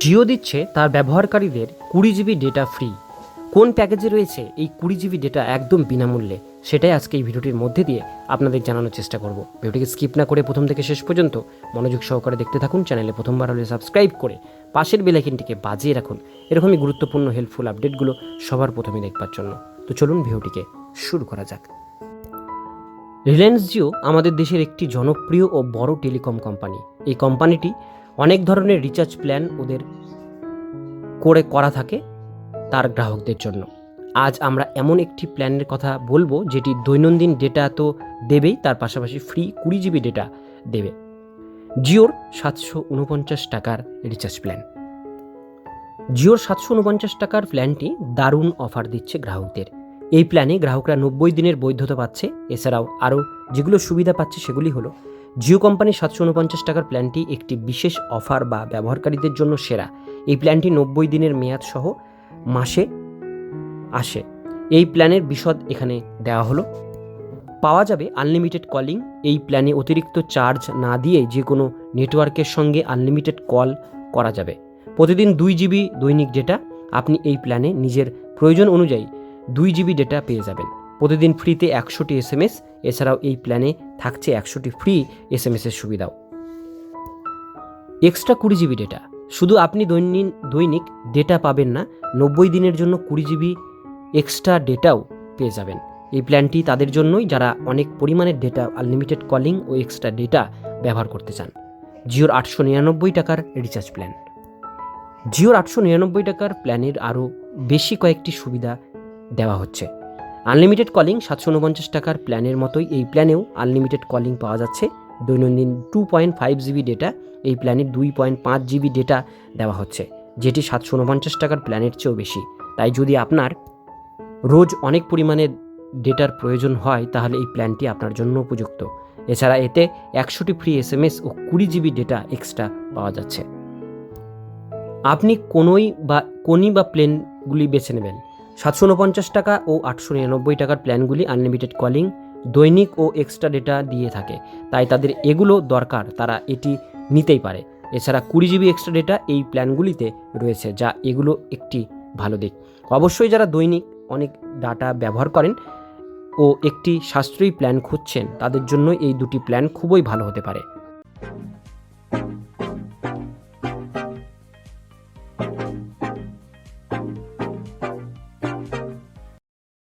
জিও দিচ্ছে তার ব্যবহারকারীদের কুড়ি জিবি ডেটা ফ্রি কোন প্যাকেজে রয়েছে এই কুড়ি জিবি ডেটা একদম বিনামূল্যে? সেটাই আজকে এই ভিডিওটির মধ্যে দিয়ে আপনাদের জানানোর চেষ্টা করব। ভিডিওটিকে স্কিপ না করে প্রথম থেকে শেষ পর্যন্ত মনোযোগ সহকারে দেখতে থাকুন চ্যানেলে প্রথমবার হলে সাবস্ক্রাইব করে পাশের বেলাইকিনটিকে বাজিয়ে রাখুন। এরকমই গুরুত্বপূর্ণ হেল্পফুল আপডেটগুলো সবার প্রথমে দেখবার জন্য। তো চলুন ভিডিওটিকে শুরু করা যাক। রিলায়েন্স জিও আমাদের দেশের একটি জনপ্রিয় ও বড় টেলিকম কোম্পানি এই কোম্পানিটি অনেক ধরনের রিচার্জ প্ল্যান ওদের করে করা থাকে তার গ্রাহকদের জন্য। আজ আমরা এমন একটি প্ল্যানের কথা বলব যেটি দৈনন্দিন ডেটা তো দেবেই, তার পাশাপাশি ফ্রি কুড়ি জিবি ডেটা দেবে। জিওর সাতশো উনপঞ্চাশ টাকার রিচার্জ প্ল্যান জিওর সাতশো উনপঞ্চাশ টাকার প্ল্যানটি দারুণ অফার দিচ্ছে গ্রাহকদের। এই প্ল্যানে গ্রাহকরা নব্বই দিনের বৈধতা পাচ্ছে। এছাড়াও আরও যেগুলো সুবিধা পাচ্ছে সেগুলি হলো জিও কোম্পানির সাতশো উনপঞ্চাশ টাকার প্ল্যানটি একটি বিশেষ অফার বা ব্যবহারকারীদের জন্য সেরা। এই প্ল্যানটি নব্বই দিনের মেয়াদ সহ মাসে আসে। এই প্ল্যানের বিশদ এখানে দেওয়া হলো। পাওয়া যাবে আনলিমিটেড কলিং এই প্ল্যানে অতিরিক্ত চার্জ না দিয়ে যে কোনো নেটওয়ার্কের সঙ্গে আনলিমিটেড কল করা যাবে। প্রতিদিন দুই জিবি দৈনিক ডেটা আপনি এই প্ল্যানে নিজের প্রয়োজন অনুযায়ী দুই জিবি ডেটা পেয়ে যাবেন। প্রতিদিন ফ্রিতে একশোটি এস এম এস এছাড়াও এই প্ল্যানে থাকছে একশোটি ফ্রি এস এম এসের সুবিধাও। এক্সট্রা কুড়ি জিবি ডেটা। শুধু আপনি দৈনিক দৈনিক ডেটা পাবেন না, নব্বই দিনের জন্য কুড়ি জিবি এক্সট্রা ডেটাও পেয়ে যাবেন। এই প্ল্যানটি তাদের জন্যই যারা অনেক পরিমাণের ডেটা, আনলিমিটেড কলিং ও এক্সট্রা ডেটা ব্যবহার করতে চান। জিওর আটশো নিরানব্বই টাকার রিচার্জ প্ল্যান। জিওর আটশো নিরানব্বই টাকার প্ল্যানের আরও বেশি কয়েকটি সুবিধা দেওয়া হচ্ছে। আনলিমিটেড কলিং সাতশো উনপঞ্চাশ টাকার প্ল্যানের মতোই এই প্ল্যানেও আনলিমিটেড কলিং পাওয়া যাচ্ছে। দৈনন্দিন two point five GB data এই প্ল্যানে দুই পয়েন্ট পাঁচ জিবি ডেটা দেওয়া হচ্ছে, যেটি সাতশো উনপঞ্চাশ টাকার প্ল্যানের চেয়েও বেশি। তাই যদি আপনার রোজ অনেক পরিমাণে ডেটার প্রয়োজন হয়, তাহলে এই প্ল্যানটি আপনার জন্য উপযুক্ত। এছাড়া এতে একশোটি ফ্রি এস এম এস ও কুড়ি জিবি ডেটা এক্সট্রা পাওয়া যাচ্ছে। আপনি কোনোই বা কোনই বা প্লেনগুলি বেছে নেবেন। সাতশো উনপঞ্চাশ টাকা ও আটশো নিরানব্বই টাকার প্ল্যানগুলি আনলিমিটেড কলিং, দৈনিক ও এক্সট্রা ডেটা দিয়ে থাকে। তাই তাদের এগুলো দরকার, তারা এটি নিতেই পারে। এছাড়া কুড়ি জিবি এক্সট্রা ডেটা এই প্ল্যানগুলিতে রয়েছে, যা এগুলো একটি ভালো দিক। অবশ্যই যারা দৈনিক অনেক ডাটা ব্যবহার করেন ও একটি সাশ্রয়ী প্ল্যান খুঁজছেন, তাদের জন্য এই দুটি প্ল্যান খুবই ভালো হতে পারে।